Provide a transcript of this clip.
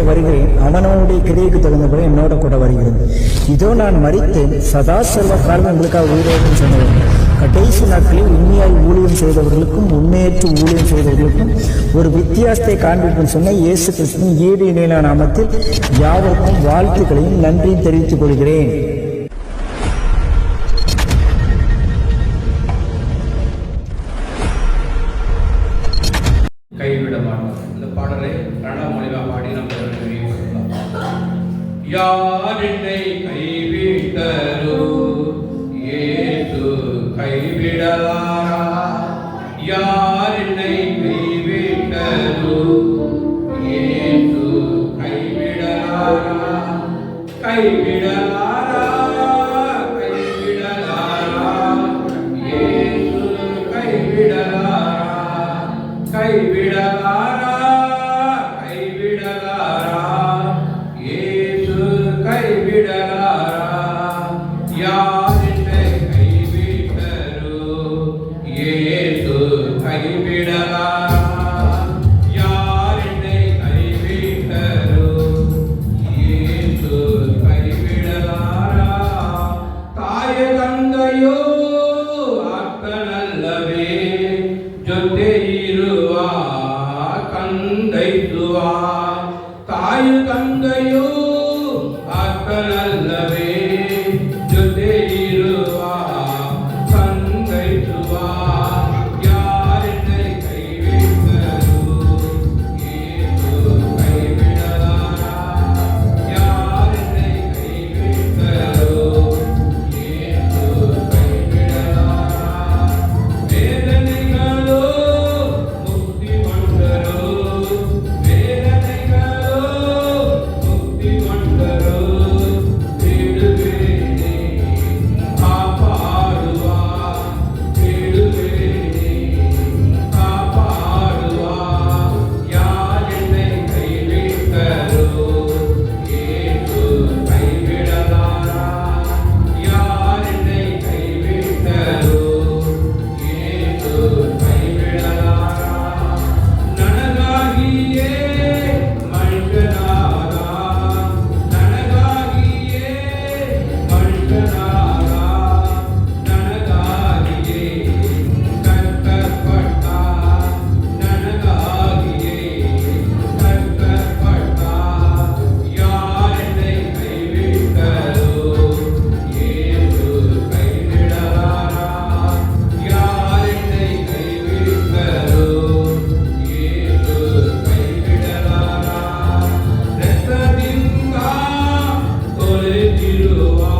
சீக்கிரமாய் வருகிறேன். அவனோடைய கிரியைக்கு தகுந்தபடி என்னோட கூட வருகிறது. இதோ நான் மறித்தேன் சதா செல்வ காலம் உங்களுக்காக உயிரோடும் சொன்னேன் கடைசி நாட்களில் உண்மையாய் ஊழியம் செய்தவர்களுக்கும் உண்மையற்று ஊழியம் செய்தவர்களுக்கும் ஒரு வித்தியாசத்தை காண்பிக்கும் சொன்ன இயேசு கிறிஸ்துவின் ஈடு இணையிலான நாமத்தில் யாவருக்கும் வாழ்த்துக்களையும் நன்றியும் தெரிவித்துக் கொள்கிறேன். யார் என்னை கைவிட்டரோ? ஏது கைவிடலாரா? யார் என்னை கைவிட்டரோ? ஏது கைவிடலாரா? கைவிடலாரா you are.